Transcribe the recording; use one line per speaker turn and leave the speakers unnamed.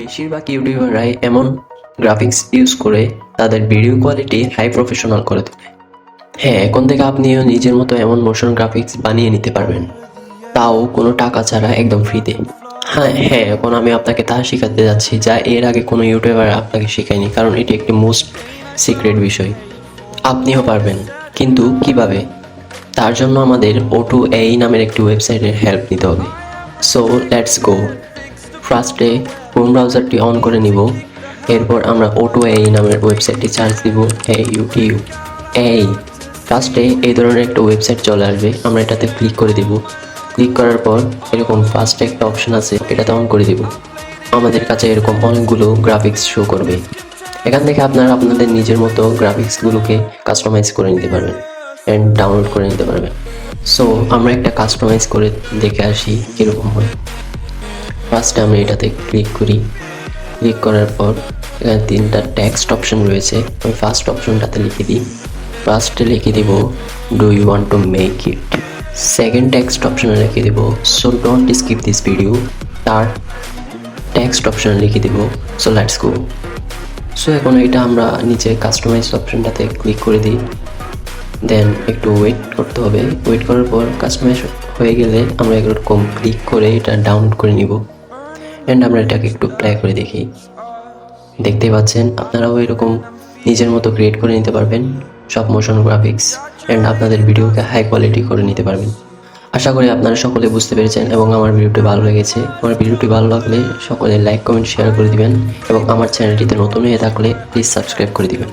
বেশিরভাগ ইউটিউবাররাই এমন graphics use করে তাদের ভিডিও কোয়ালিটি হাই প্রফেশনাল করে তোলে। হ্যাঁ এখন থেকে আপনিও নিজের মতো এমন মোশন গ্রাফিক্স বানিয়ে নিতে পারবেন। তাও কোনো টাকা ছাড়া একদম ফ্রিতে হ্যাঁ হ্যাঁ এখন আমি আপনাকে তা শেখাতে যাচ্ছি যা এর আগে কোনো ইউটিউবার আপনাকে শেখায়নি, কারণ এটি একটি মোস্ট সিক্রেট বিষয়। আপনিও পারবেন, কিন্তু কীভাবে? তার জন্য আমাদের ও টু এই নামের একটি ওয়েবসাইটের হেল্প নিতে হবে। সো লেটস গো ফার্স্টে ক্রোম ব্রাউজারটি অন করে নিব। এরপর আমরা ও টু এই নামের ওয়েবসাইটটি চার্জ দিব। এ ইউটিউ এই ফার্স্টে এই ধরনের একটা ওয়েবসাইট চলে আসবে। আমরা এটাতে ক্লিক করে দিব। ক্লিক করার পর এরকম ফার্স্টে একটা অপশন আছে, এটাতে অন করে দিব। আমাদের কাছে এরকম অনেকগুলো গ্রাফিক্স শো করবে। এখান থেকে আপনারা আপনাদের নিজের মতো গ্রাফিক্সগুলোকে কাস্টমাইজ করে নিতে পারবেন অ্যান্ড ডাউনলোড করে নিতে পারবেন। সো আমরা একটা কাস্টমাইজ করে দেখে আসি কীরকম হয়। ফার্স্টে আমরা এটাতে ক্লিক করি। ক্লিক করার পর, এখানে তিনটা টেক্সট অপশন রয়েছে। আমি ফার্স্ট অপশনটাতে লিখে দিই। ফার্স্টে লিখে দিব do you want to make it second text অপশনে লিখে দিব so don't skip this video তার টেক্সট অপশনে লিখে দিব সো লেটস গো সো এখন এটা আমরা নিচে কাস্টমাইজ অপশনটাতে ক্লিক করে দিই। দেন একটু ওয়েট করতে হবে। ওয়েট করার পর কাস্টমাইজ হয়ে গেলে আমরা এরকম ক্লিক করে এটা ডাউনলোড করে নিব। অ্যান্ড আমরা এটাকে একটু প্লে করে দেখি। দেখতেই পাচ্ছেন, আপনারাও এরকম নিজের মতো ক্রিয়েট করে নিতে পারবেন সব মোশন গ্রাফিক্স অ্যান্ড আপনাদের ভিডিওকে হাই কোয়ালিটি করে নিতে পারবেন। আশা করি আপনারা সকলে বুঝতে পেরেছেন এবং আমার ভিডিওটি ভালো লেগেছে। আমার ভিডিওটি ভালো লাগলে সকলে লাইক কমেন্ট শেয়ার করে দিবেন এবং আমার চ্যানেলটিতে নতুন হয়ে থাকলে প্লিজ সাবস্ক্রাইব করে দিবেন।